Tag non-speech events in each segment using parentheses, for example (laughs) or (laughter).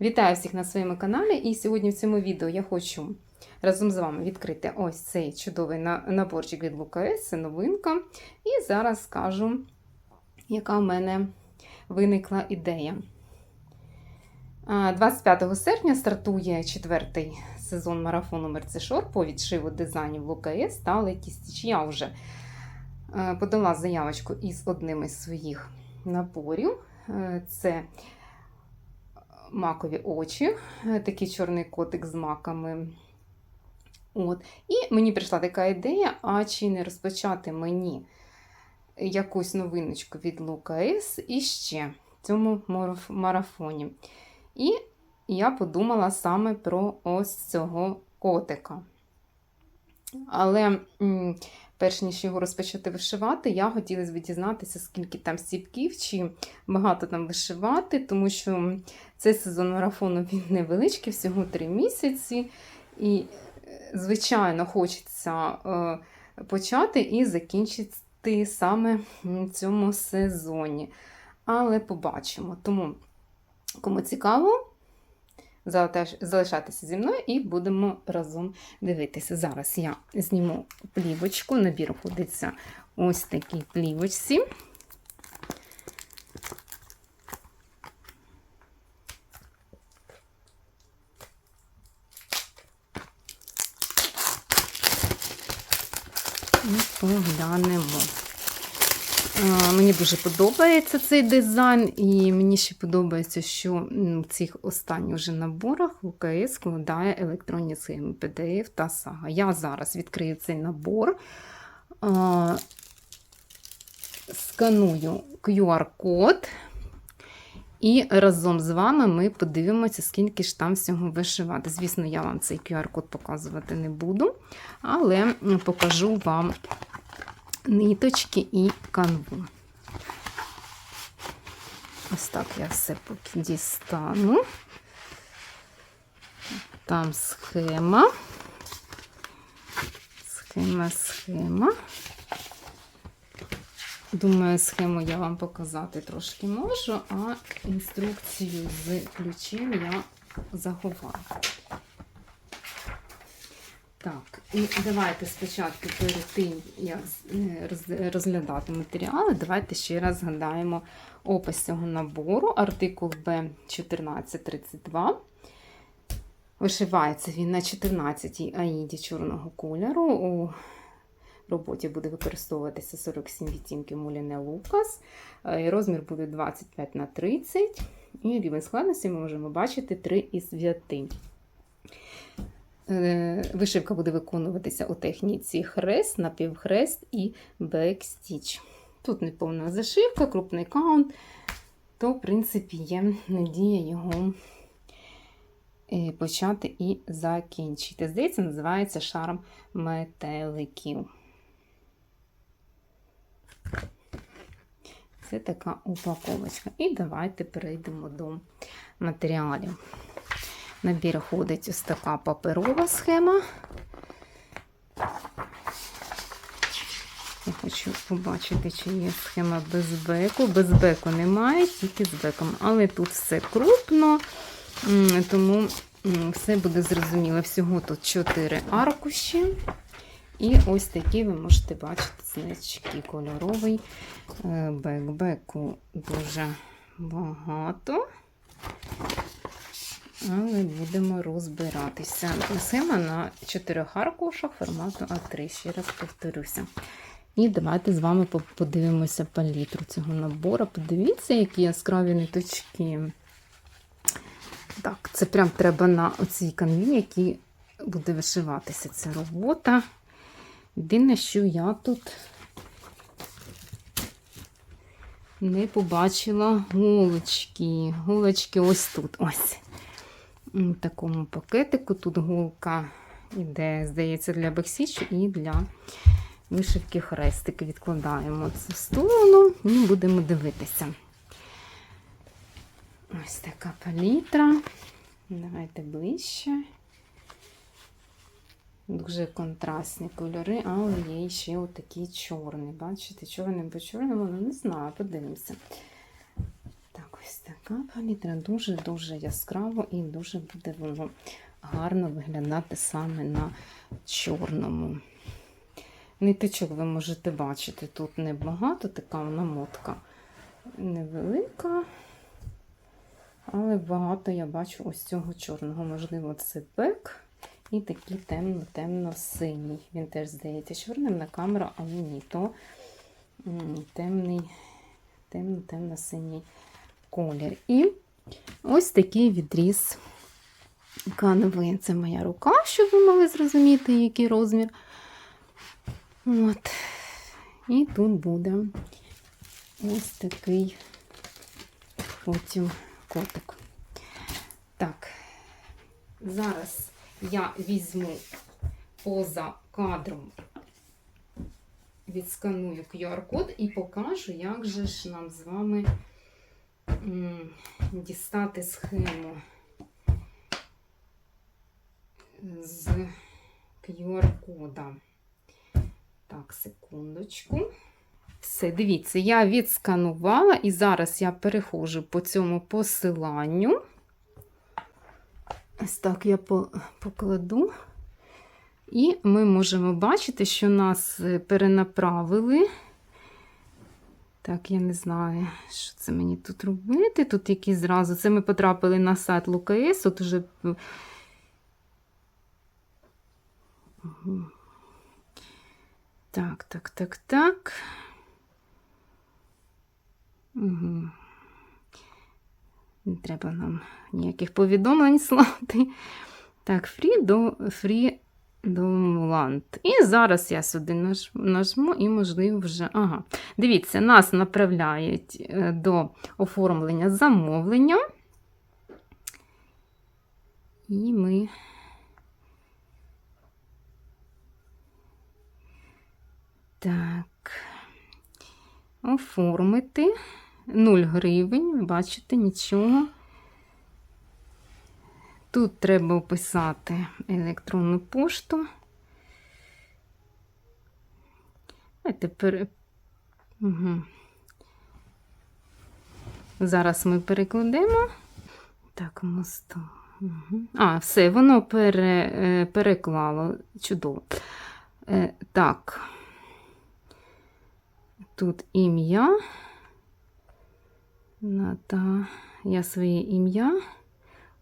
Вітаю всіх на своєму каналі, і сьогодні в цьому відео я хочу разом з вами відкрити ось цей чудовий наборчик від Лукаес, це новинка. І зараз скажу, яка в мене виникла ідея. 25 серпня стартує четвертий сезон марафону Мерцешор по відшиву дизайнів Лукаес та Леті. Я вже подала заявочку із одним із своїх наборів. Е, Це макові очі, е, такий чорний котик з маками. От. І мені прийшла така ідея: а чи не розпочати мені якусь новиночку від Лука С іще в цьому марафоні. І я подумала саме про ось цього котика. Але перш ніж його розпочати вишивати, я хотіла дізнатися, скільки там стіпків, чи багато там вишивати, тому що цей сезон марафону він невеличкий, всього три місяці. І, е, звичайно, хочеться е, почати і закінчити саме в цьому сезоні. Але побачимо. Тому, кому цікаво, залишайтеся зі мною і будемо разом дивитися. Зараз я зніму плівочку. Набір ходиться ось такій плівочці. І поглянемо. А, Мені дуже подобається цей дизайн, і мені ще подобається, що в цих останніх вже наборах УКС складає електронні схеми PDF та сага. Я зараз відкрию цей набор, сканую QR-код. І разом з вами ми подивимося, скільки ж там всього вишивати. Звісно, я вам цей QR-код показувати не буду, але покажу вам ниточки і канву. Ось так я все поки дістану. Там схема. Схема, схема. Думаю, схему я вам показати трошки можу, а інструкцію з ключем я заховаю. Так, і давайте спочатку перед тим, як е, розглядати матеріали, давайте ще раз згадаємо опис цього набору. Артикул Б1432. Вишивається він на 14-й аїді чорного кольору. У роботі буде використовуватися 47 відтінків Муліне Лукас. Е, Розмір буде 25 на 30 і рівень складності ми можемо бачити 3 із 5. Е, Вишивка буде виконуватися у техніці хрест, напівхрест і бекстіч. Тут неповна зашивка, крупний каунт, то, в принципі, є надія його е, почати і закінчити. Здається, називається шарм метеликів. Це така упаковочка. І давайте перейдемо до матеріалів. Набір ходить ось така паперова схема. Я хочу побачити, чи є схема без беку. Без беку немає, тільки з беком. Але тут все крупно, тому все буде зрозуміло. Всього тут 4 аркуші. І ось такі ви можете бачити значки кольоровий е, бек. Беку дуже багато. Але будемо розбиратися. Схема на чотирьох аркушах формату А3, ще раз повторюся. І давайте з вами подивимося палітру цього набору. Подивіться, які яскраві ниточки. Так, це прям треба на оцій канві, якій буде вишиватися ця робота. Єдине, що я тут не побачила голочки. Голочки ось тут. Ось. В такому пакетику. Тут голка іде, здається, для бексічу і для вишивки хрестики. Відкладаємо це сторону і будемо дивитися. Ось така палітра. Давайте ближче. Дуже контрастні кольори, але є ще отакі чорні. Бачите, чорним по чорному, ну не знаю, подивимося. Ось така палітра дуже-дуже яскраво і дуже буде воно гарно виглядати саме на чорному. Ниточок ви можете бачити, тут небагато, така вона мотка невелика. Але багато я бачу ось цього чорного. Можливо, це пек і такий темно-темно-синій. Він теж здається чорним на камеру, але ні, то темний, темно-темно-синій колір. І ось такий відріз кановий. Це моя рука, щоб ви могли зрозуміти, який розмір. От. І тут буде ось такий потім котик. Так, зараз я візьму поза кадром, відсканую QR-код і покажу, як же ж нам з вами дістати схему з QR-кода. Так, секундочку. Все, дивіться, я відсканувала і зараз я переходжу по цьому посиланню. Ось так я покладу. І ми можемо бачити, що нас е, перенаправили. Так, я не знаю, що це мені тут робити. Тут якісь зразу. Це ми потрапили на сайт ЛУКС. От уже. Так, так, так, так. Угу. Не треба нам ніяких повідомлень (laughs) слати. Так, фрі до фрі Домланд. І зараз я сюди нажму і, можливо, вже. Ага. Дивіться, нас направляють е, до оформлення замовлення. І ми. Так. Оформити 0 гривень, бачите, нічого. Тут треба описати електронну пошту. А тепер. Угу. Зараз ми перекладемо. Так, мосту. Угу. А, все, воно пере, е, переклало. Чудово. Е, так. Тут ім'я. Ната. Я своє ім'я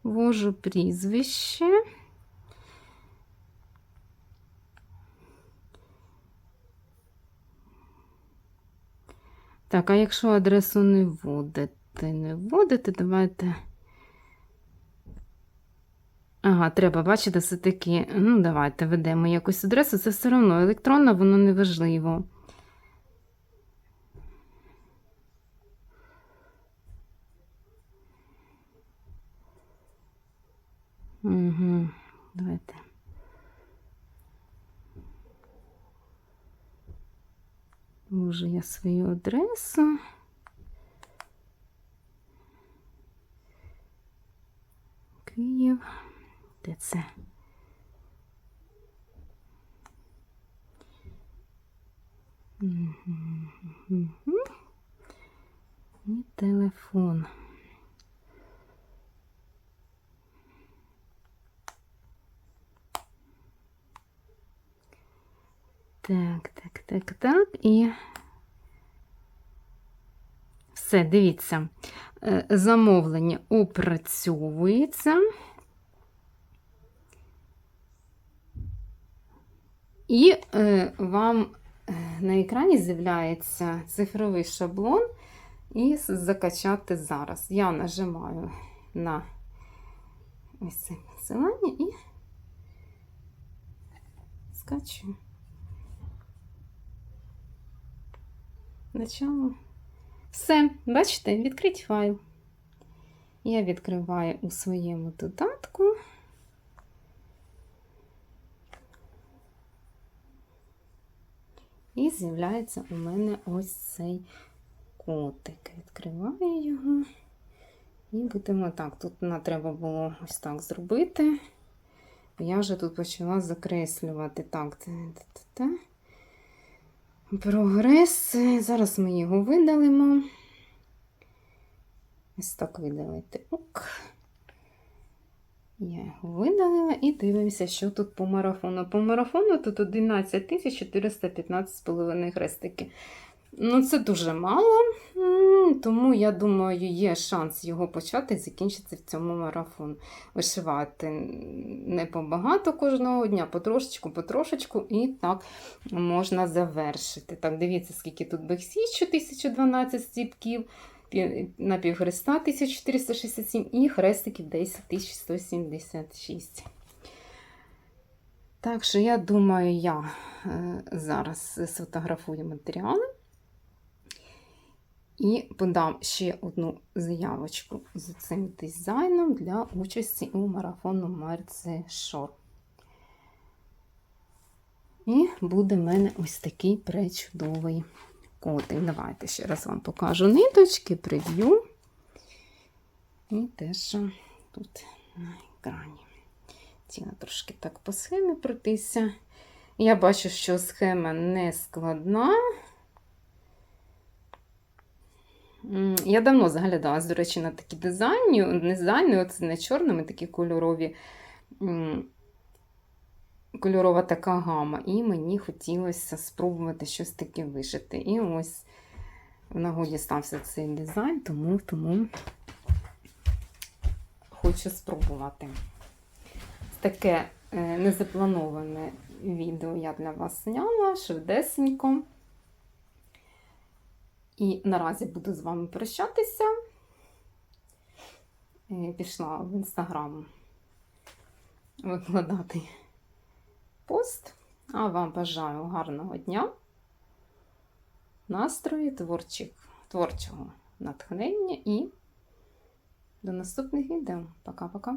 ввожу прізвище. Так, а якщо адресу не вводити, не вводити, давайте. Ага, треба, бачите, все-таки. Ну, давайте ведемо якусь адресу. Це все одно електронна, воно не Угу, давайте. Ввожу я свою адресу. Київ. Де це? Мгм, мгм. І телефон. Так, так, так, так. І все, дивіться. Е, Замовлення опрацьовується. І е, вам е, на екрані з'являється цифровий шаблон і закачати зараз. Я нажимаю на ось це посилання і скачую. Начало. Все, бачите, відкрить файл. Я відкриваю у своєму додатку. І з'являється у мене ось цей котик. Відкриваю його. І будемо так. Тут нам треба було ось так зробити. Я вже тут почала закреслювати. Так, та-та-та. Прогрес. Зараз ми його видалимо. Ось так видалити. Ок. Я його видалила і дивимося, що тут по марафону. По марафону тут 11 415,5 хрестики. Ну, це дуже мало, тому я думаю, є шанс його почати і закінчити в цьому марафону. Вишивати не побагато кожного дня, потрошечку, потрошечку, і так можна завершити. Так, дивіться, скільки тут бексічу, 1012 стіпків, на півхреста 1467 і хрестиків 10176. Так що я думаю, я е, зараз сфотографую матеріали і подам ще одну заявочку з цим дизайном для участі у марафону Мерце Шор. І буде в мене ось такий пречудовий котик. Давайте ще раз вам покажу ниточки, прев'ю. І те, що тут на екрані. Ціна трошки так по схемі пройтися. Я бачу, що схема не складна. Я давно заглядалась, до речі, на такі дизайни. Дизайни, оце не чорними, такі кольорові. Кольорова така гама. І мені хотілося спробувати щось таке вишити. І ось в нагоді стався цей дизайн, тому, тому хочу спробувати. Таке е, незаплановане відео я для вас зняла швидесенько. І наразі буду з вами прощатися. Е, Пішла в інстаграм викладати пост. А вам бажаю гарного дня, настрою, творчих, творчого натхнення і до наступних відео. Пока-пока.